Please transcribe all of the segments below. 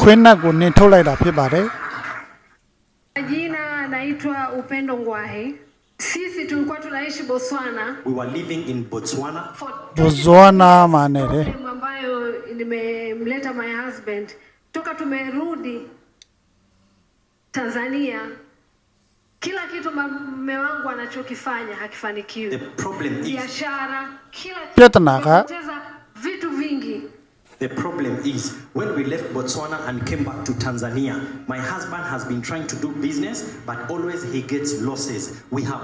ခွင်းနက်ကိုနင်းထုတ်လိုက်တာဖြစ်ပါတယ် Jina naitwa Upendo Ngwahi. Sisi tulikuwa tunaishi Botswana We were living in Botswana. for ဘဇွာနာမှာနေတယ် time ambayo nimemleta my husband toka tumerudi Tanzania, kila kitu mume wangu anachokifanya The hakifanikiwi, problem is biashara, kila Pia kitu, the problem is when we left Botswana and came back to Tanzania, my husband has been trying to do business, but always he gets losses. We have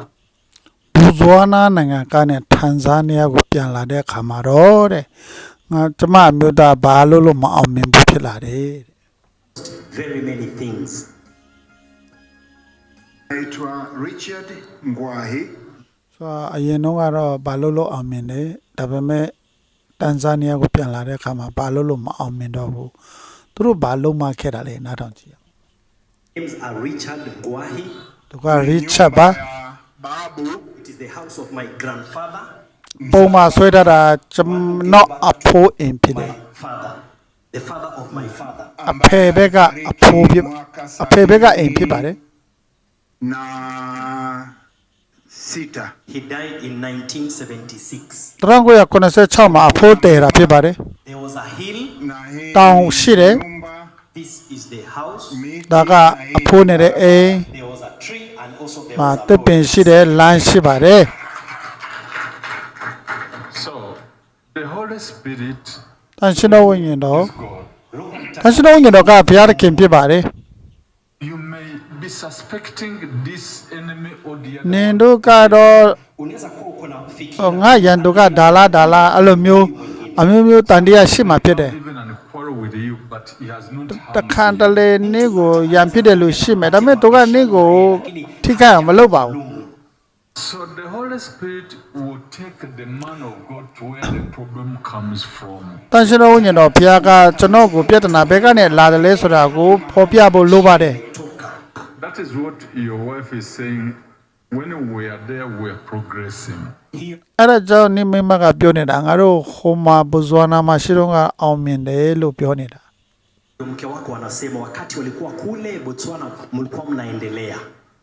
ဘဇွာနာနိုင်ငံကနေတန်ဇာနီးယားကိုပြန်လာတဲ့အခါမှာတော့တဲ့ငါကျမအမျိုးသားဘာလို့လို့မအောင်မြင်ဘူးဖြစ်လာတယ်တဲ့ very many things. naitwa Richard Ngwahi. ဆိုတော့အရင်တော့ကတော့ဘာလို့လို့အောင်မြင်တယ်ဒါပေမဲ့ တန်ဇာနီးယားကိုပြန်လာတဲ့အခါမှာဘာလို့လို့မအောင်မြင်တော့ဘူးသူတို့ဘာလို့မှခဲ့တာလဲနားထောင်ကြည့်အောင် Names are Richard Gwahi. သူကရစ်ချက်ပါ Ya babu It is the house of my grandfather, ပုံမှာဆွဲထားတာကျွန်တော်အဖိုးအိမ်ဖြစ်တယ် my father, the father of my father. အဖေဘက်ကအဖိုးဖြစ်အဖေဘက်ကအိမ်ဖြစ်ပါတယ် na sita. He died in 1976. 1986မှာအဖိုးတည်တာဖြစ်ပါတယ် There was a hill. Na hii Tao shire. nyumba, This is the house. miti, ဒါကအဖိုးနေတဲ့အိမ် There was a tree and also there မှာ was a တစ်ပင် road. ရှိတယ်လမ်းရှိပါတယ် So, the Holy Spirit တန်ရှင်တော်ဝိညာဉ်တော် is God. တန်ရှင်တော်ဝိညာဉ်တော်ကဘုရားသခင်ဖြစ်ပါတယ် န other. င်တို့ကတော့ Unaweza kuwa uko na ဟို fikira ငါရန်တို့ကဒါလာဒါလာအဲ့လိုမျိုးအမျိုးမျိုးတန်တရားရှိမှဖြစ်တယ် Even an quarrel with you, but he has not တ harmed ခါ you. တလေနေ့ကိုရန်ဖြစ်တယ်လို့ရှိမယ်ဒါပေမဲ့တို့ကနေ့ကိုထိခိုက်အောင်မလုပ်ပါဘူး So the Holy Spirit will take the man of God to where the problem comes from. တန်ရှင်တော်ဝိညာဉ်တော်ဘုရားကကျွန်တော်ကိုပြဿနာဘက်ကနေလာတယ်လဲဆိုတာကိုဖော်ပြဖို့လိုပါတယ် That is what your wife is saying. When we are there, we are progressing. အဲ့ဒါကြောင့်နိမိမကပြောနေတာငါတို့ဟိုမှာဘဇွာနာမှာရှိတော့ကအောင်မြင်တယ်လို့ပြောနေတာ mke wako anasema wakati walikuwa kule Botswana mlikuwa mnaendelea.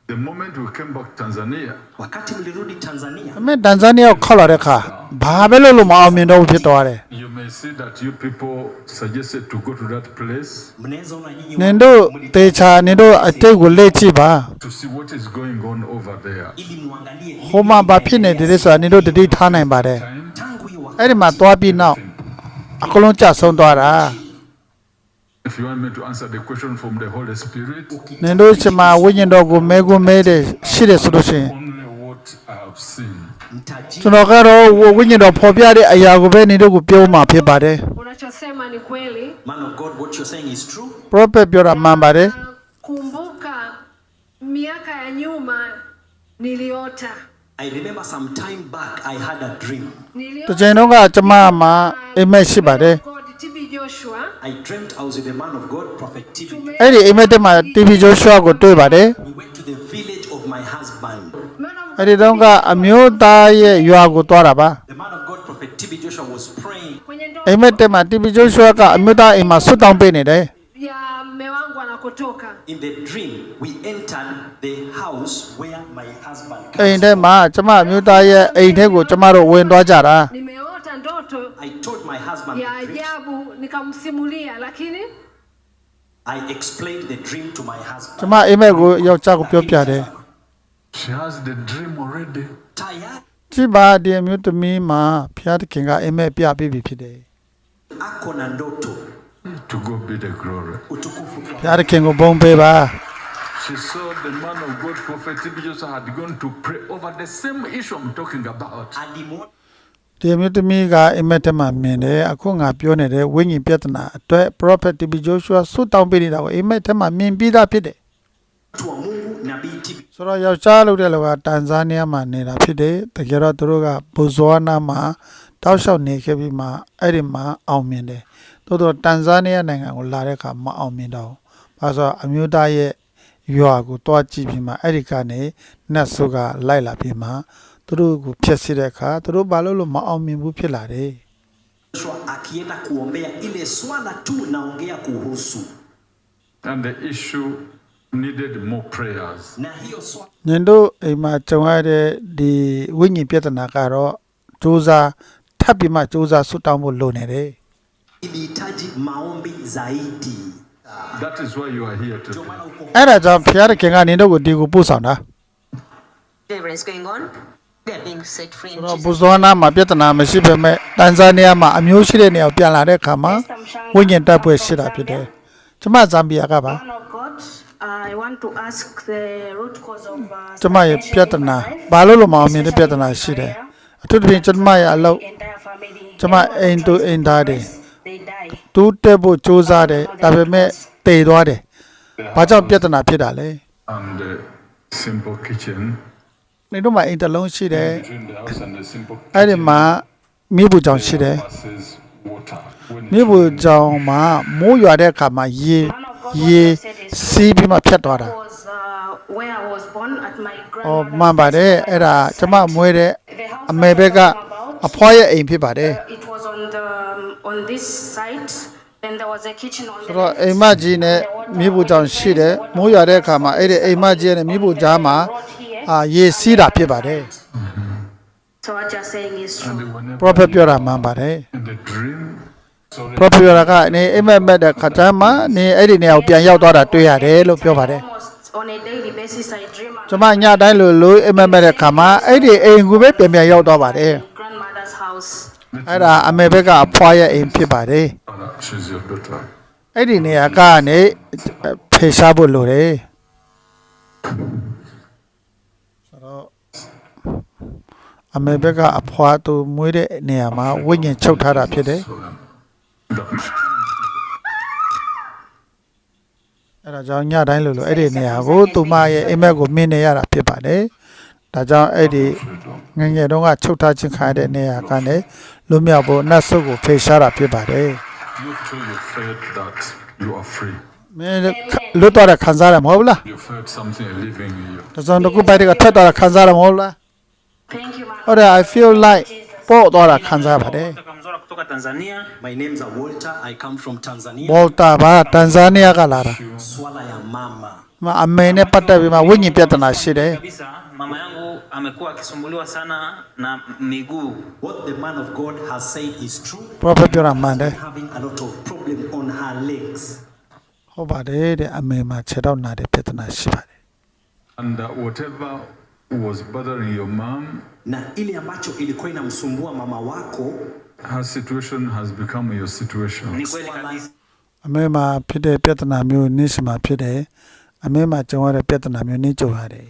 The moment we came back Tanzania, Wakati mlirudi Tanzania, အမေတန်ဇာနီးယားကိုခောက်လာတဲ့အခါဘာပဲလို့လို့မအောင်မြင်တော့ဘူးဖြစ်သွားတယ် you may see that you people suggested to go to that place mnaweza ona nyinyi နင်တို့တေချာနင်တို့အတိတ်ကိုလေ့ကြည့်ပါ to see what is going on over there. ili muangalie ဟိုမှာဘာဖြစ်နေတယ်လဲဆိုတာနင်တို့တတိထားနိုင်ပါတယ် Time, tangu hiyo wakati အဲ့ဒီမှာသွားပြီးနောက်အကလုံးကြဆုံးသွားတာ if you want me to answer the question from the Holy Spirit, နင်တို့ချင်မှာဝိညာဉ်တော်ကိုမဲကိုမဲတယ်ရှိတယ်ဆိုလို့ရှိရင် only what I have seen. mtaji ကျွန်တော်ကတော့ဝိညာဉ်တော်ဖော်ပြတဲ့အရာကိုပဲနင်တို့ကိုပြောမှာဖြစ်ပါတယ် Unachosema ni kweli. man of God what you're saying is true ပရောဖက်ပြောတာမှန်ပါတယ် Kumbuka miaka ya nyuma niliota. I remember some time back I had a dream တချိန်တော့ကကျမမှာအိမ်မက်ရှိပါတယ် God အဲ့ဒီအိမ်မက်တက်မှာ TV ဂျိုးရှွာကိုတွေ့ပါတယ် we went to the village of my husband man of အဲ့ဒီတော့ကအမျိုးသားရဲ့ရွာကိုသွားတာပါ the man of God prophet TB Joshua was praying kwenye ndoa အိမ်မက်တက်မှာ TV ဂျိုးရှွာကအမျိုးသားအိမ်မှာဆွတ်တောင်းပေးနေတယ် ya mme wangu anakotoka. in the dream we entered the house where my husband အိမ် comes ထဲမှာကျမအမျိုးသားရဲ့အိမ်ထဲကိုကျမတို့ဝင်သွားကြတာ Nimeota ndoto I told my husband ya the dream. ajabu nikamsimulia, lakini I explained the dream to my ကျ husband မအိမ်မက်ကိုယောက်ျားကိုပြောပြတယ် She has the dream already. tayari ကြည့်ပါဒီအမျိုးသမီးမှာဖျားသခင်ကအိမ်မက်ပြပေးပြီဖြစ်တယ် ako na ndoto To go be the glory. utukufu ဖျားသခင်ကိုဘုန်းပေးပါ She saw the man of God, Prophet TB Joseph, had gone to pray over the same issue I'm talking about. alimwona ဒီအမျိုးသမီးကအိမ်မက်တက်မှာမြင်တယ်အခုငါပြောနေတဲ့ဝိညာဉ်ပြဿနာအတွက် prophet TB Joshua ဆွတ်တောင်းပေးနေတာကိုအိမ်မက်တက်မှာမြင်ပြီးသားဖြစ်တယ် mtu wa Mungu nabii TB ဆိုတော့ယောက်ျားလုပ်တဲ့လူကတန်ဇာနီးယားမှာနေတာဖြစ်တယ်တကယ်တော့သူတို့ကဘူဇွာနာမှာတောက်လျှောက်နေခဲ့ပြီးမှအဲ့ဒီမှာအောင်မြင်တယ်တိုးတော့တန်ဇာနီးယားနိုင်ငံကိုလာတဲ့အခါမအောင်မြင်တော့ဘူးဘာလို့ဆိုတော့အမျိုးသားရဲ့ရွာကိုတွားကြည့်ပြီးမှအဲ့ဒီကနေနတ်ဆုကလိုက်လာပြီးမှ သူတို့ကိုဖျက်ဆီးတဲ့အခါသူတို့ဘာလို့လို့မအောင်မြင်ဘူးဖြစ်လာတယ် Joshua akienda kuombea ile swala tu naongea kuhusu And the issue needed more prayers. na hiyo swala ညင်တို့အိမ်မှာကြုံရတဲ့ဒီဝိညာဉ်ပြဿနာကတော့စူးစမ်းထပ်ပြီးမှစူးစမ်းဆွတ်တောင်းဖို့လိုနေတယ် ilihitaji maombi zaidi. That is why you are here Ndio today. maana uko အဲ့ဒါကြောင့်ဖျားတဲ့ခင်ကနင်တို့ကိုဒီကိုပို့ဆောင်တာ Deliverance going on. They're being set free in ဆိုတော့ Jesus' ဘူဇွာနာမှာပြဿနာမရှိပေမဲ့တန်ဇာနီးယားမှာအမျိုးရှိတဲ့နေရာကိုပြန်လာတဲ့အခါမှာဝိညာဉ်တပ်ဖွဲ့ရှိတာဖြစ်တယ်ကျမဇမ်ဘီယာကပါ Man of God, I want to ask the root cause of uh, ကျမရဲ့ပြဿ stagnation in နာ my life, ဘာလို့လို့မအောင်မြင်တဲ့ပြဿနာ especially ရှိတယ် prayer. အထူးသဖြင့်ကျမရဲ့အလုပ် entire family. ကျမအိမ်တူအိမ်သားတွေ They die. တူးတက်ဖို့စူးစမ်းတယ်ဒါပေမဲ့တည်သွားတယ်ဘာကြောင့်ပြဿနာဖြစ်တာလဲ And a simple kitchen နေတို့မှာအိမ်တစ်လုံးရှိတယ် between the house and the simple အဲ့ဒီမှာမိဘူးကြောင်ရှိတယ် versus water. When မိဘူးကြောင်မှာမိုးရွာတဲ့အခါမှာရေရေစီးပြီးမှဖြတ်သွားတာ was uh, where I was born at my အော် grandmother's မှန်ပါတယ်အဲ့ဒါကျမမွေးတဲ့အမေဘက်ကအဖွားရဲ့အိမ်ဖြစ်ပါတယ် Uh, it was on the um, on this side. Then there was a kitchen on ဆို the တော့ left. အိမ်မကြီးနဲ့မိဘူးကြောင်ရှိတယ်မိုးရွာတဲ့အခါမှာအဲ့ဒီအိမ်မကြီးနဲ့မိဘူးကြားမှာ အာရေစီးတာဖြစ်ပါတယ် So what you're saying is and true. whenever prophet ပြောတာမှန်ပါတယ် in the dream, sorry, prophet ပြောတာကနေအိမ်မက်မက်တဲ့ခါတမ်းမှာနေအဲ့ဒီနေရာကိုပြန်ရောက်သွားတာတွေ့ရတယ်လို့ပြောပါတယ် Almost on a daily basis, I dream ကျမညတိုင်းလိုလိုအိမ်မက်မက်တဲ့ခါမှာအဲ့ဒီအိမ်ကူပဲပြန်ပြန်ရောက်သွားပါတယ် about grandmother's house. အဲ့ဒါအမေဘက်ကအဖွားရဲ့အိမ်ဖြစ်ပါတယ် oh, no, she's your daughter. အဲ့ဒီနေရာကနေဖေရှားဖို့လိုတယ်ဆိုတော့ အမေဘက်ကအဖွားသူမွေးတဲ့နေရာမှာဝိညာဉ်ချုပ်ထားတာဖြစ်တယ် So, um, that, အဲ့ဒါကြောင့်ညတိုင်းလိုလိုအဲ့ဒီနေရာကိုသူမရဲ့အိမ်မက်ကိုမြင်နေရတာဖြစ်ပါတယ်ဒါကြောင့်အဲ့ဒီငယ်ငယ်တုန်းကချုပ်ထားခြင်းခံရတဲ့နေရာကနေလွတ်မြောက်ဖို့နတ်ဆုတ်ကိုဖေရှားတာဖြစ်ပါတယ် you too, you felt that you are free. မင်းလွတ်တော့တဲ့ခံစားရမဟုတ်ဘူးလား You felt something living in you. ဒါကြောင့်တစ်ခုပိုက်တကထွက်တော့ခံစားရမဟုတ်လား Thank you, man. ဟုတ်တယ် I feel like ပို့တော့တာခံစားပါတယ် Kutoka Mzora kutoka Tanzania. My name's a Walter. I come from Tanzania. ဘော်တာပါတန်ဇာနီးယားကလာတာ Swala ya mama. မအမေနဲ့ပတ်သက်ပြီးမှဝိညာဉ်ပြဿနာရှိတယ် Kabisa mama yangu amekuwa akisumbuliwa sana na miguu. What the man of God has said is true. prophet ပြောတာမှန်တယ် Having a lot of problem on her legs. ဟုတ်ပါတယ်တဲ့အမေမှာခြေတော့နာတဲ့ပြဿနာရှိပါတယ် And uh, whatever was bothering your mom, Na ile ambacho ilikuwa inamsumbua mama wako her situation has become your situation. Ni kweli kabisa. အမေမှာဖြစ်တဲ့ပြဿနာမျိုးနင်းရှိမှာဖြစ်တယ်အမေမှာကြုံရတဲ့ပြဿနာမျိုးနင်းကြုံရတယ်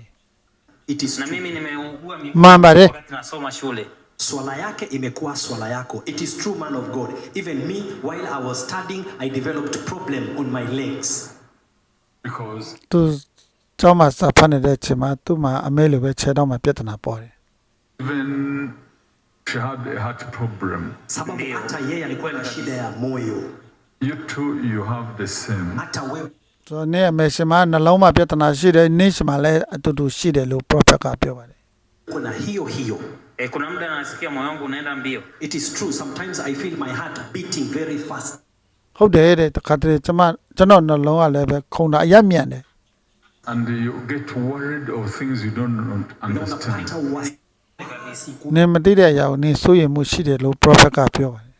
it is Na true. mimi nimeugua Mamba de. miguu wakati nasoma shule. Swala yake imekuwa swala yako. It is true man of God. Even me while I was studying I developed problem on my legs. Because သူ ကျောင်းမှာစာဖတ်နေတဲ့အချိန်မှာသူ့မှာအမေလိုပဲခြေတော့မှာပြဿနာပေါ်တယ် even she had a heart problem. Sababu hata yeye alikuwa na shida ya moyo. You too, you have the same. Hata wewe ဆိုတော့နေ့အမေရှင်မှာနှလုံးမှာပြဿနာရှိတယ်နေ့ရှင်မှာလည်းအတူတူရှိတယ်လို့ prophet ကပြောပါတယ် uko na hiyo hiyo. E, kuna muda nasikia moyo wangu unaenda mbio. It is true. Sometimes I feel my heart beating very fast. ဟုတ်တယ်တဲ့တခါတည်းကျွန်မကျွန်တော်နှလုံးကလည်းပဲခုန်တာအယက်မြန်တယ် And you get worried of things you don't Na understand. unapata wasi နင်မသိတဲ့အရာကိုနင်စိုးရိမ်မှုရှိတယ်လို့ prophet ကပြောပါတယ်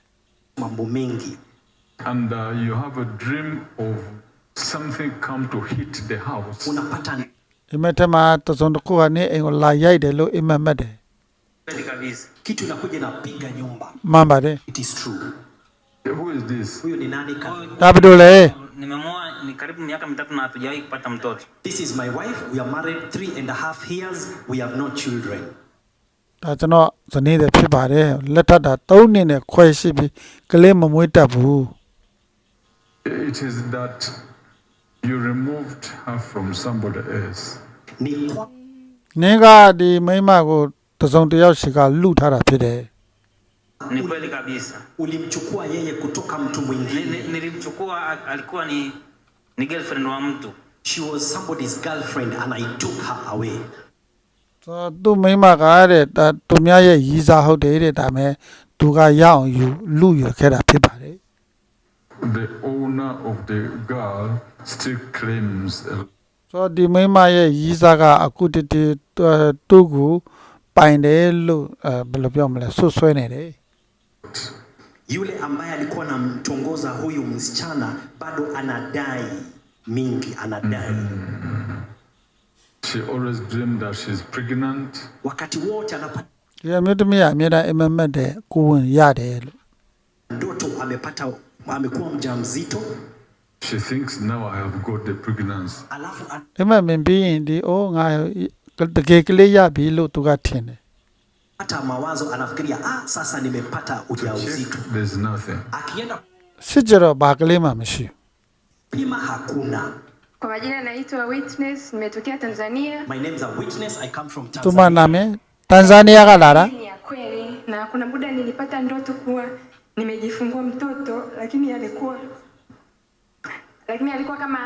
mambo mengi. And uh, you have a dream of something come to hit the house. Unapata ဒီမဲ့ထက်မှာတစုံတစ်ခုကနေအိမ်ကိုလာရိုက်တယ်လို့အိမ်မက်မက်တယ် Kweli kabisa. kitu inakuja inapiga nyumba. မှန်ပါတယ် It is true. Who is this? Huyo ni nani? ka- Huyu- ဒါဘယ်လိုလဲ Nimemoa ni karibu miaka mitatu na hatujawahi kupata mtoto. This is my wife. We are married three and a half years. We have no children. ဒါကျွန်တော်ဇနီးတွေဖြစ်ပါတယ်လက်ထပ်တာ၃နှစ်နဲ့ခွဲရှိပြီးကလေးမမွေးတတ်ဘူး It is that you removed her from somebody else. Ni kwa နင်းကဒီမိန်းမကိုတစုံတစ်ယောက်ရှိကလူထားတာဖြစ်တယ် Ni kweli kabisa. ulimchukua yeye kutoka mtu Ni- mwingine. ni- Nilimchukua a- alikuwa ni ni girlfriend wa mtu. She was somebody's girlfriend and I took her away. ဆိုတော့သူ့မိန်းမကတဲ့ဒါသူများရဲ့ရီးစားဟုတ်တယ်တဲ့ဒါမဲ့ သူကရအောင်ယူလူယူခဲ့တာဖြစ်ပါတယ် The owner of the girl still claims a ဆိုတော့ဒီမိန်းမရဲ့ရီးစားကအခုတည်းတည်းသူ့ကိုပိုင်တယ်လို့အဲဘယ်လိုပြောမလဲဆွဆွဲနေတယ် Yule ambaye alikuwa anamtongoza huyu msichana bado anadai mingi, anadai She always dreamed that she's pregnant. wakati wote anapata ဒီအမျိုးသမီးကအမြဲတမ်းအင်မမက်တဲ့ကိုဝင်ရတယ်လို့ ndoto amepata, amekuwa mjamzito, She thinks now I have got the pregnancy. alafu an- ဒါပေမဲ့မင်းပြီးရင်ဒီအိုးငါတကယ်ကလေးရပြီလို့သူကထင်တယ် hata mawazo anafikiria ah, sasa nimepata ujauzito. Akienda sijara baklema mshi pima hakuna. Kwa majina naitwa Witness, nimetokea Tanzania. My name is a Witness, I come from Tanzania. Tuma name Tanzania galara. Ni kweli na kuna muda nilipata ndoto kuwa nimejifungua mtoto lakini alikuwa lakini alikuwa kama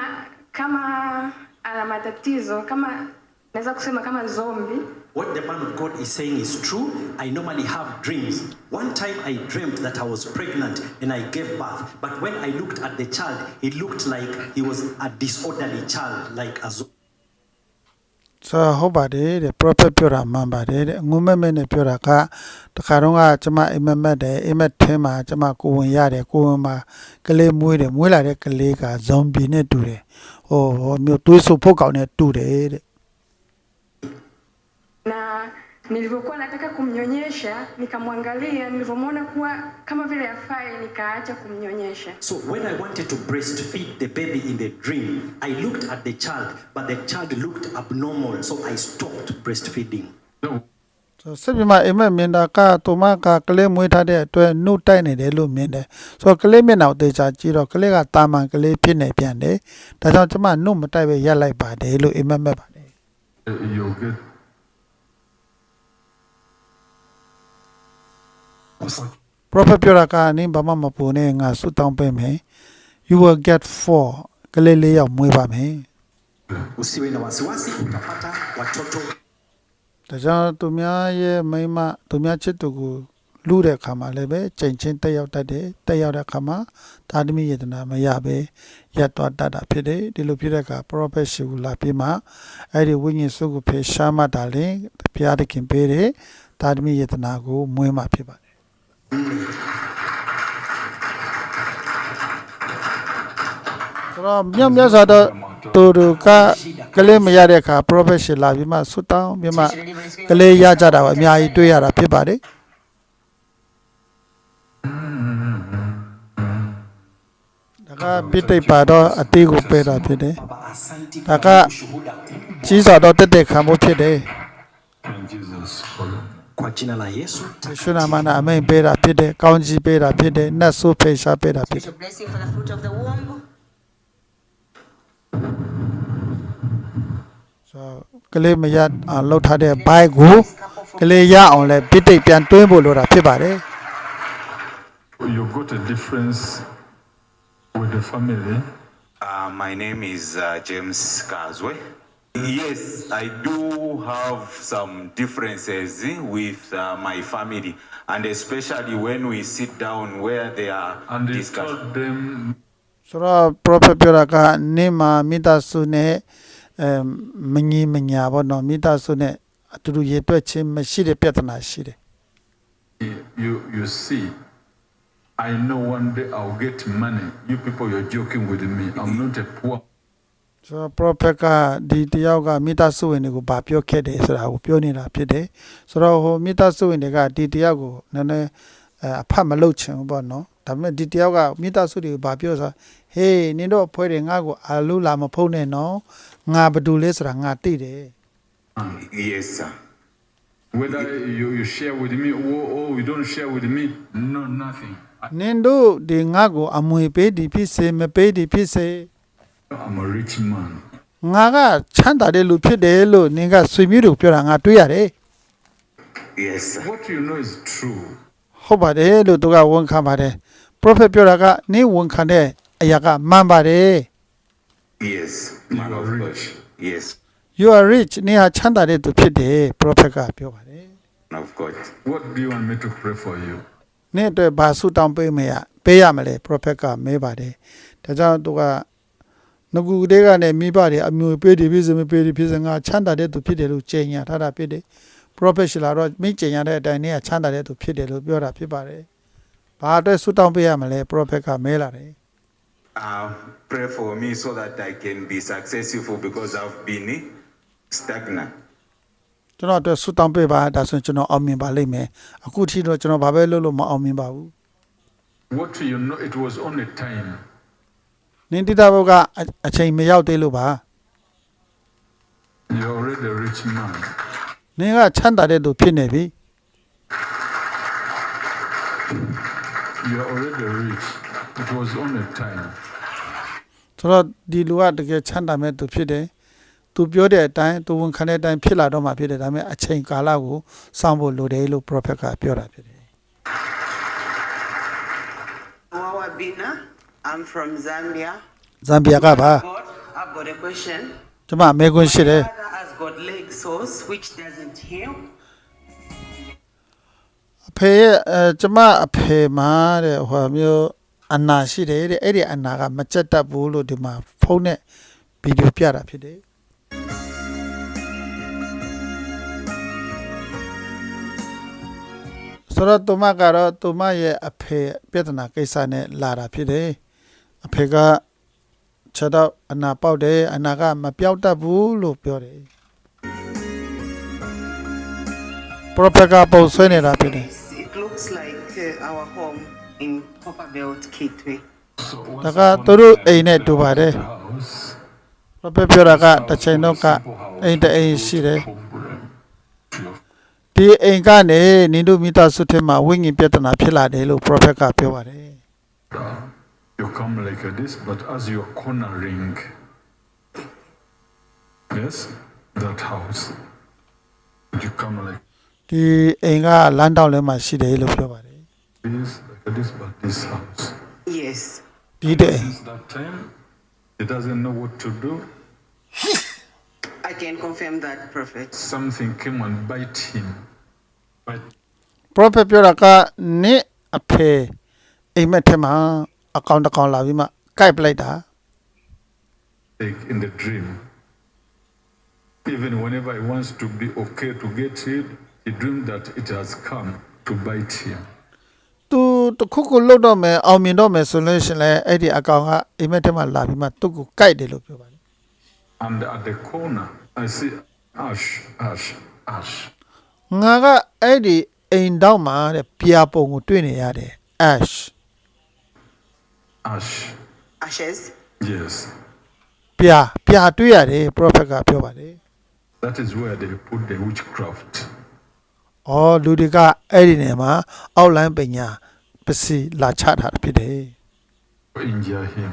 kama ana matatizo kama naweza kusema kama zombie. what the man of God is saying is true. I normally have dreams. One time I dreamt that I was pregnant and I gave birth. But when I looked at the child, it looked like he was a disorderly child, like a zoo. so hobade de proper pura mambade de ngume me ne pura ka ta ka rong ga chama imet de imet the ma chama ko won ya de ko won ma kle mwe de mwe la de kle ka zombie ne tu de ho ho myo twe so phok kaung ne tu de nilivyokuwa nataka kumnyonyesha nikamwangalia, nilivyomwona kuwa kama vile afai, nikaacha kumnyonyesha. So when I wanted to breastfeed the baby in the dream, I looked at the child, but the child looked abnormal. So I stopped breastfeeding. No, ဆိုစစ်ပြမအိမ်မက်မြင်တာကသူမကကလေးမွေးထားတဲ့အတွက်နှုတ်တိုက်နေတယ်လို့မြင်တယ်ဆိုတော့ကလေးမျက်နှာကိုသေချာကြည့်တော့ကလေးကတာမန်ကလေးဖြစ်နေပြန်တယ်ဒါကြောင့်ကျမနှုတ်မတိုက်ပဲရက်လိုက်ပါတယ်လို့အိမ်မက်မက်ပါတယ် uh, you get prophet ပြောတာကနင်းဘာမှမပူနဲ့ငါဆုတောင်းပေးမယ် you will get four ကလေးလေးယောက်မွေးပါမယ် Usiwe na wasiwasi, utapata watoto ဒါကြောင့်သူများရဲ့မိန်းမသူများချစ်သူကိုလူတဲ့အခါမှာလည်းပဲချိန်ချင်းတက်ရောက်တတ်တယ်တက်ရောက်တဲ့အခါမှာသာသမီယေတနာမရပဲရပ်သွားတတ်တာဖြစ်တယ်ဒီလိုဖြစ်တဲ့အခါ prophet ရှိကူလာပြီးမှအဲ့ဒီဝိညာဉ်စုကိုဖေရှားမှတာလင်ဘုရားသခင်ပေးတဲ့သာသမီယေတနာကိုမွေးမှဖြစ်ပါတယ် ဆိုတော့မြောက်မြတ်စွာသောသူတို့ကကလေးမရတဲ့အခါ prophet ရှိလာပြီးမှဆွတောင်းပြီးမှကလေးရကြတာပါအများကြီးတွေ့ရတာဖြစ်ပါတယ်ဒါကပိဋိပါတော့အတေးကိုပေးတာဖြစ်တယ် Baba, asanti Kaka. kwa ushuhuda kubwa. ကြီးစွာတော့တက်တက်ခံဖို့ဖြစ်တယ် in Jesus' follow. Kwa jina la Yesu, ယေရှုနာမနဲ့အမိန်ပေးတာဖြစ်တယ်ကောင်းကြီးပေးတာဖြစ်တယ်နတ်ဆိုးဖေရှားပေးတာဖြစ်တယ် Special blessing for the fruit of the womb. ဆိုတော့ကလေးမရအောင်လှုပ်ထားတဲ့ဘိုက်ကိုကလေးရအောင်လဲပိဋိပြန်တွင်းဖို့လိုတာဖြစ်ပါတယ် You got a difference with the family. Uh, my name is uh, James Kazwe. Yes, I do have some differences with uh, my family, and especially when we sit down where they are And they discussing. told them ဆိုတော့ prophet ပြောတာကနင်းမှာမိသားစုနဲ့အဲမငီမညာဘောနော်မိသားစုနဲ့အတူတူရေတွက်ချင်းမရှိတဲ့ပြဿနာရှိတယ် you you see i know one day i'll get money you people you're joking with me i'm not a poor ဆိုတော့ prophet ကဒီတယောက်ကမိသားစုဝင်တွေကိုဗာပြောခဲ့တယ်ဆိုတာကိုပြောနေတာဖြစ်တယ်ဆိုတော့ဟိုမိသားစုဝင်တွေကဒီတယောက်ကိုနည်းနည်းအဲအဖတ်မလုပ်ချင်ဘူးပေါ့နော်ဒါပေမဲ့ဒီတယောက်ကမိသားစုတွေကိုဗာပြောဆိုဟေးနင်တို့အဖွဲတွေငါ့ကိုအာလူလာမဖုံးနဲ့နော်ငါဘယ်သူလဲဆိုတာငါသိတယ် Yes, sir. whether you, you share with me or, or you don't share with me no nothing I, နင်တို့ဒီငါ့ကိုအမွေပေးဒီဖြစ်စေမပေးဒီဖြစ်စေ i'm a rich man ငါကချမ်းသာတဲ့လူဖြစ်တယ်လို့နင်ကဆွေမျိုးတို့ပြောတာငါတွေ့ရတယ် Yes, sir. what you know is true ဟုတ်ပါတယ်လို့သူကဝန်ခံပါတယ် prophet ပြောတာကနင်ဝန်ခံတဲ့အရာကမှန်ပါတယ် Yes, You man are of God. rich. Yes, you are rich နင်ဟာချမ်းသာတဲ့သူဖြစ်တယ် prophet ကပြောပါတယ် man of God. what do you want me to pray for you နင့်အတွက်ဘာဆုတောင်းပေးမရပေးရမလဲ prophet ကမေးပါတယ်ဒါကြောင့်သူက ငကူတေးကနေမိဘတွေအမျိုးပေးတယ်ဖြစ်စမပေးတယ်ဖြစ်စငါချမ်းသာတဲ့သူဖြစ်တယ်လို့ကြင်ညာထားတာဖြစ်တယ် prophet ရှိလာတော့မိကြင်ညာတဲ့အတိုင်းနဲ့ချမ်းသာတဲ့သူဖြစ်တယ်လို့ပြောတာဖြစ်ပါတယ်ဘာအတွက်ဆုတောင်းပေးရမလဲ prophet ကမဲလာတယ် Uh, pray for me so that I can be successful because I've been stagnant. ကျွန်တော်အတွက်ဆုတောင်းပေးပါဒါဆိုရင်ကျွန်တော်အောင်မြင်ပါလိမ့်မယ်အခုထိတော့ကျွန်တော်ဘာပဲလုပ်လို့မအောင်မြင်ပါဘူး What you know, it was only time. နင်းတိတာဘုတ်ကအအချိန်မရောက်သေးလို့ပါ You're already a rich man. နင်းကချမ်းသာတဲ့သူဖြစ်နေပြီ You're already rich. It was only time. ဆိုတော့ဒီလူကတကယ်ချမ်းသာမဲ့သူဖြစ်တယ်သူပြောတဲ့အတိုင်းသူဝန်ခံတဲ့အတိုင်းဖြစ်လာတော့မှဖြစ်တယ်ဒါပေမဲ့အချိန်ကာလကိုစောင့်ဖို့လိုတယ်လို့ prophet ကပြောတာဖြစ်တယ် Wawabina, I'm from Zambia. ဇမ်ဘီယာကပါ God, I've got a question. ကျွန်မအမေကွန်းရှိတယ် Father has got leg sores, which doesn't heal. အဖေရဲ့အဲကျွန်မအဖေမှာတဲ့ဟိုမျိုးအနာရှိတယ်တဲ့အဲ့ဒီအနာကမကြက်တတ်ဘူးလို့ဒီမှာဖုန်းနဲ့ဗီဒီယိုပြတာဖြစ်တယ် ဆိုတော့သူမကတော့သူမရဲ့အဖေပြဿနာကိစ္စနဲ့လာတာဖြစ်တယ် အဖေကချက်တော့အနာပေါက်တယ်အနာကမပြောက်တတ်ဘူးလို့ပြောတယ်ပရိုဖက်ကပုံဆွဲနေတာဖြစ်တယ် It looks like uh, our home in Copperbelt, Kitwe. So what's ဒါကသူတို့အိမ်နဲ့တူပါတယ် house? ပပပြောတာကတစ်ချိန်တော့ကအိမ်တအိမ်ရှိတယ် Problem to your ဒီအိမ်ကနေနိဒုမိသားစုထဲမှာဝိညာဉ်ပြဿနာဖြစ်လာတယ်လို့ prophet ကပြောပါတယ် father. You come like this, but as you're cornering, yes, that house, you come like ဒီအိမ်ကလမ်းတောင်ထဲမှာရှိတယ်လို့ပြောပါတယ် this, like this, but this house. Yes. ဒီတဲ့အိမ် Since that time, he doesn't know what to do. I can confirm that, Prophet. Something came and bite him. Bite prophet ပြောတာကနင့်အဖေအိမ်မက်ထဲမှာ အကောင့်တစ်ကောင်လာပြီးမှကိုက်ပလိုက်တာ like in the dream. Even whenever he wants to be okay to get healed, he dreamed that it has come to bite him. သူတခုခုလုတ်တော့မယ်အောင်မြင်တော့မယ်ဆိုလို့ရှရင်လဲအဲ့ဒီအကောင်ကအိမ်မက်ထဲမှာလာပြီးမှသူ့ကိုကိုက်တယ်လို့ပြောပါတယ် And at the corner, I see ash, ash, ash. ငါကအဲ့ဒီအိမ်တောက်မှာတဲ့ပြာပုံကိုတွေ့နေရတယ် ash Ash. Ashes. Yes. ပြာပြာတွေ့ရတယ် prophet ကပြောပါတယ် That is where they put the witchcraft. ။အော်လူတွေကအဲ့ဒီနေမှာအောက်လိုင်းပညာပစီလာချထားတာဖြစ်တယ် to injure him.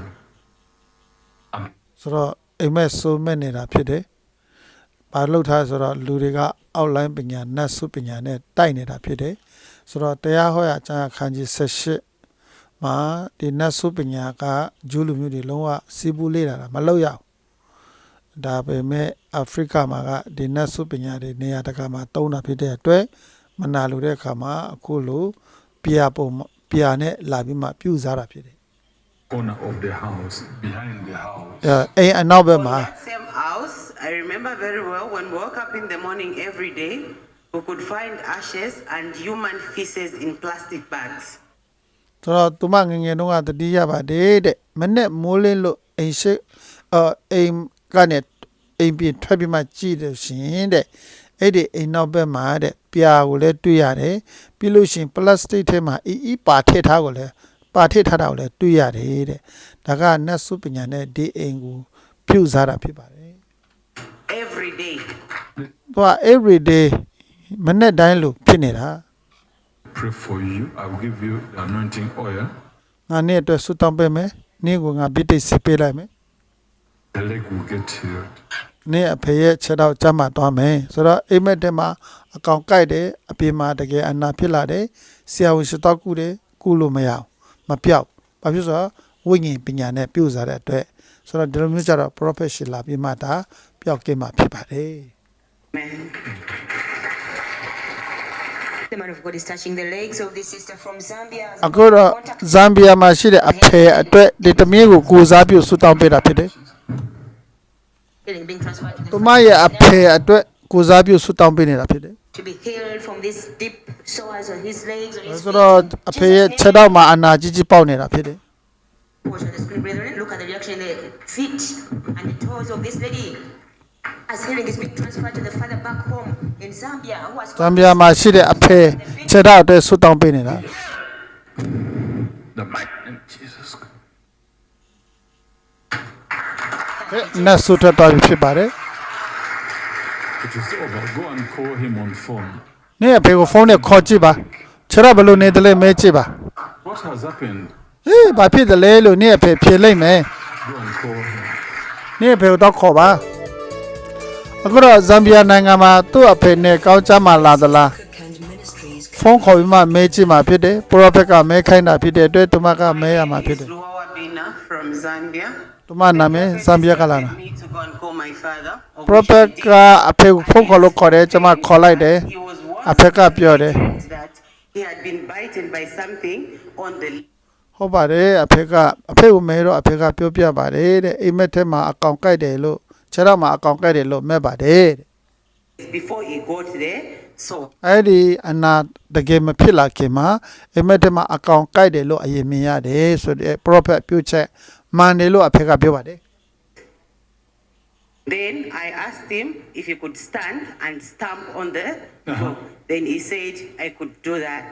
And ။ဆိုတော့အိမ်မက်ဆိုးမဲ့နေတာဖြစ်တယ်။ဘာလို့ထားဆိုတော့လူတွေကအောက်လိုင်းပညာနတ်စုပညာနဲ့တိုက်နေတာဖြစ်တယ်။ဆိုတော့တရားဟောရအကျမ်းအခန်းကြီး78 မှာဒီနတ်စုပညာကဂျူးလူမျိုးတွေလုံးဝစီးပူးလေ့လာတာမလုပ်ရဘူး။ဒါပေမဲ့အာဖရိကမှာကဒီနတ်စုပညာတွေနေရာတကာမှာတုံးတာဖြစ်တဲ့အတွက်မနာလိုတဲ့အခါမှာအခုလိုပြာပုံပြာနဲ့လာပြီးမှပြုစားတာဖြစ်တယ် corner of the house, behind the house. ။အဲအိမ်အနောက်ဘက် On မှာ that same house, I remember very well when we woke up in the morning every day, we could find ashes and human feces in plastic bags. ဆိုတော့သူမငယ်ငယ်တုန်းကတတိယပါတယ်တဲ့မနဲ့မိုးလင်းလို့အိမ်ရှိအအိမ်ကနေအိမ်ပြင်ထွက်ပြီးမှကြည့်လို့ရှရင်တဲ့အဲ့ဒီအိမ်နောက်ဘက်မှာတဲ့ပြာကိုလည်းတွေ့ရတယ်ပြီးလို့ရှရင်ပလတ်စတစ်ထဲမှာအီအီပါထည့်ထားကိုလည်းပါထည့်ထားတာကိုလည်းတွေ့ရတယ်တဲ့ဒါကနတ်စုပညာနဲ့ဒီအိမ်ကိုပြုစားတာဖြစ်ပါတယ် Every day. သူက every day မနဲ့တိုင်းလို့ဖြစ်နေတာ Pray for you. I will give you the anointing oil. ငါနေ့အတွက်ဆုတောင်းပေးမယ်နေ့ကိုငါပြည့်တိတ်စီပေးလိုက်မယ် The leg will get healed. နေ့အဖေရဲ့ခြေတော့ကျမ်းမာသွားမယ်ဆိုတော့အိမ်မက်ထဲမှာအကောင်ကိုက်တယ်အပြင်မှာတကယ်အနာဖြစ်လာတယ်ဆရာဝန်ရှိတော့ကုတယ်ကုလို့မရအောင်မပြောက်ဘာဖြစ်လို့ဆိုတော့ဝိညာဉ်ပညာနဲ့ပြုစားတဲ့အတွက်ဆိုတော့ဒီလိုမျိုးကြတော့ professional လာပြီးမှဒါပျောက်ကင်းမှာဖြစ်ပါတယ် Amen. အခုတော့ဇမ်ဘီယာမှာရှိတဲ့အဖေအတွက်ဒီတမင်းကိုကိုစားပြုဆုတောင်းပေးတာဖြစ်တယ် Healing being transferred to သူ the မရဲ့အဖေအတွက်ကိုစားပြုဆုတောင်းပေးနေတာဖြစ်တယ် to be healed from this deep sores on his legs, on his ဆိုတော့အဖေရဲ့ခြေထောက်မှာအနာကြီးကြီးပေါက်နေတာဖြစ်တယ် Watch on the screen, brethren. Look at the reaction in the feet and the toes of this lady. As healing is being transferred to the father back home in Zambia, who has ဇမ်ဘီယာမှာရှိတဲ့အဖေခြေထောက်အတွက်ဆုတောင်းပေးနေတာ The mighty name of Jesus. နတ်ဆုထပ်သွားပြီဖြစ်ပါတယ် It is over. Go and call him on phone. နေ့အဖေကိုဖုန်းနဲ့ခေါ်ကြည့်ပါခြေထောက်ဘယ်လိုနေတယ်လဲမဲကြည့်ပါ What has happened? ဟေးဘာဖြစ်တယ်လဲလို့နေ့အဖေဖြေလိုက်မယ် Go and call him. နေ့အဖေကိုတော့ခေါ်ပါ အခုတော့ဇမ်ဘီယာနိုင်ငံမှာသူ့အဖေနဲ့ကောင်းချမ်းမှလာသလားဖုန်းခေါ်ပြီးမှမဲကြည့်မှဖြစ်တယ်ပရောဖက်ကမဲခိုင်းတာဖြစ်တဲ့အတွက်သူမကမဲရမှာဖြစ်တယ် Luawa Bina from Zambia. သူမနာမည်ဇမ်ဘီယာကလာတာ Me to go and call my father. of ပရော which ဖ I က် did. ကအဖေကိုဖုန်းခေါ်လို့ခေါ်တယ်ကျွန်မခေါ်လိုက်တယ် He was အဖေကပြောတယ် warned that he had been bitten by something on the ဟုတ်ပါတယ်အဖေကအဖေကိုမဲတော့အဖေကပြောပြပါတယ်တဲ့အိမ်မက်ထဲမှာအကောင်ကိုက်တယ်လို့ ခြေတော့မှာအကောင်ကိုက်တယ်လို့မဲ့ပါတယ်တဲ့ before he got there. So အဲ့ဒီအနာတကယ်မဖြစ်လာခင်မှာအိမ်မက်ထဲမှာအကောင်ကိုက်တယ်လို့အရင်မြင်ရတယ်ဆိုတဲ့ prophet ပြုချက်မှန်တယ်လို့အဖေကပြောပါတယ် then I asked him if he could stand and stamp on the door. Then he said I could do that.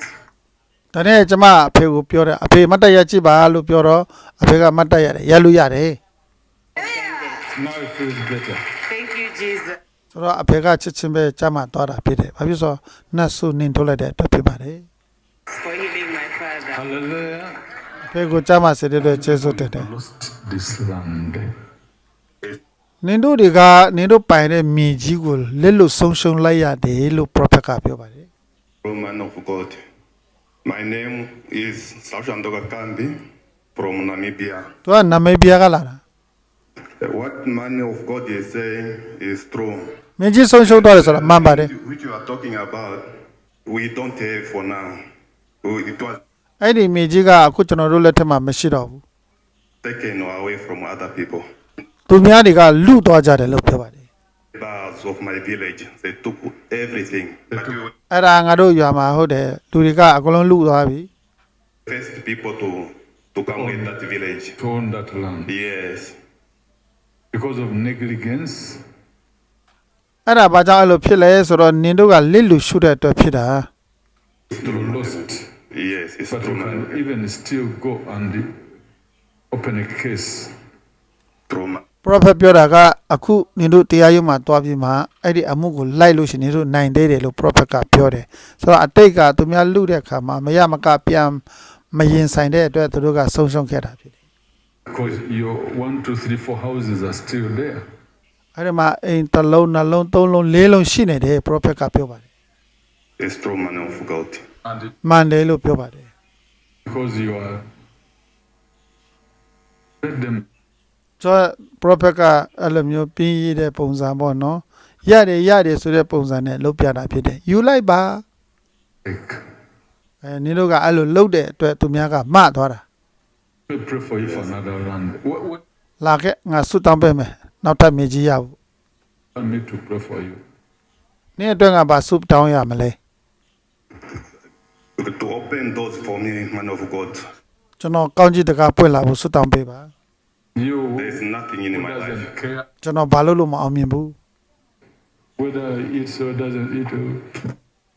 ဒါနဲ့ကျမအဖေကိုပြောတယ်အဖေမတ်တက်ရကြည့်ပါလို့ပြောတော့အဖေကမတ်တက်ရတယ်ရလို့ရတယ် Now it feels better. Thank you, Jesus. ဆိုတော့အဖေကချစ်ချင်းပဲကျမသွားတာဖြစ်တယ်ဘာဖြစ်လို့ဆိုနတ်ဆုနင်းထုတ်လိုက်တဲ့အတွက်ဖြစ်ပါတယ် For healing my father. Hallelujah. အဖေကိုကျမစေတဲ့အတွက်ကျေးဇူးတင်တယ် Lost this land. နင်တို့တွေကနင်တို့ပိုင်တဲ့မြေကြီးကိုလက်လွတ်ဆုံးရှုံးလိုက်ရတယ်လို့ prophet ကပြောပါတယ် Man of God. My name is Sashandoga Kambi from Namibia. ။ तू ကနမိတ်ပြားကလာတာ What man of God is saying is true. ။မြေကြီးဆုံးရှုံးသွားတယ်ဆိုတာမှန်ပါတယ် Which you are talking about, we don't have for now. We- It was ။အဲ့ဒီမြေကြီးကအခုကျွန်တော်တို့လက်ထက်မှာမရှိတော့ဘူး taken away from other people. ။သူများတွေကလူသွားကြတယ်လို့ပြောပါတယ် Neighbors of my village, they took everything. But we were ။အဲ့ဒါငါတို့ရွာမှာဟုတ်တယ်လူတွေကအကုန်လုံးလူသွားပြီ the first people to, to come in that village. To own that land. Yes. Because of negligence, ။အဲ့ဒါဘာကြောင့်အဲ့လိုဖြစ်လဲဆိုတော့နင်တို့ကလစ်လူရှုတဲ့အတွက်ဖြစ်တာ still lost. Yes, it's But true. you man. can even still go and open a case. True. man. ။ prophet ပြောတာကအခုနင်တို့တရားရုံးမှာတွားပြီးမှအဲ့ဒီအမှုကိုလိုက်လို့ရှိရင်နင်တို့နိုင်သေးတယ်လို့ prophet ကပြောတယ်။ဆိုတော့အတိတ်ကသူများလူတဲ့အခါမှာမရမကပြန်မရင်ဆိုင်တဲ့အတွက်သူတို့ကဆုံးရှုံးခဲ့တာဖြစ်တယ် Because your one, two, three, four houses are still there. ။အဲ့ဒီမှာအိမ်တစ်လုံးနှလုံးသုံးလုံးလေးလုံးရှိနေတယ် prophet ကပြောပါတယ် It's true, man of God. And it- ။မှန်တယ်လို့ပြောပါတယ် because you are let them ။ဆိုတော့ prophet ကအဲ့လိုမျိုးပြင်းရတဲ့ပုံစံပေါ့နော်။ရတယ်ရတယ်ဆိုတဲ့ပုံစံနဲ့လုပ်ပြတာဖြစ်တယ်။ယူလိုက်ပါ take. ။အဲနင်တို့ကအဲ့လိုလုပ်တဲ့အတွက်သူများကမသွားတာ We pray for you for another land. What, what ။လာခဲ့ငါဆုတောင်းပေးမယ်။နောက်ထပ်မြေကြီးရဘူး want me to pray for you? ။နင်အတွက်ကဘာဆုတောင်းရမလဲ To open doors for me, man of God. ။ကျွန်တော်ကောင်းကြီးတကားပွင့်လာဖို့ဆုတောင်းပေးပါ You There's nothing in who my life. doesn't care ။ကျွန်တော်ဘာလို့လို့မအောင်မြင်ဘူး whether he eats or doesn't eat.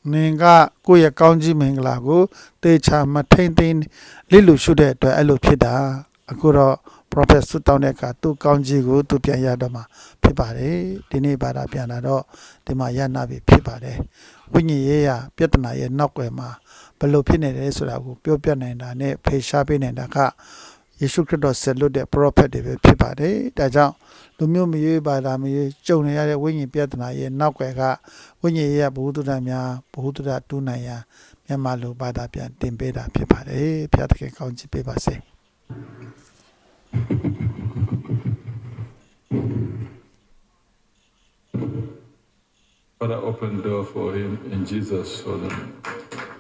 or- ။နင်ကကိုယ့်ရဲ့ကောင်းကြီးမင်္ဂလာကိုတေချာမထိမ့်သိမ်းလိလူရှုတဲ့အတွက်အဲ့လိုဖြစ်တာ။အခုတော့ prophet ဆုတောင်းတဲ့အခါသူ့ကောင်းကြီးကိုသူပြန်ရတော့မှာဖြစ်ပါတယ်။ဒီနေ့ဘာသာပြန်လာတော့ဒီမှာရနာပြီဖြစ်ပါတယ်။ဝိညာဉ်ရေးရပြဿနာရဲ့နောက်ွယ်မှာဘယ်လိုဖြစ်နေတယ်ဆိုတာကိုပြောပြနိုင်တာနဲ့ဖေရှားပေးနိုင်တာက ယေရှုခရစ်တော်ဆက်လွတ်တဲ့ prophet တွေပဲဖြစ်ပါတယ်။ဒါကြောင့်လူမျိုးမရွေးဘာသာမရွေးကြုံနေရတဲ့ဝိညာဉ်ပြဿနာရဲ့နောက်ွယ်ကဝိညာဉ်ရေးရဘုဟုတ္တများဘုဟုတ္တတူးနိုင်ရန်မြန်မာလူဘာသာပြန်တင်ပေးတာဖြစ်ပါတယ်။ဘုရားသခင်ကောင်းချီးပေးပါစေ။ Father, open door for him in Jesus' name.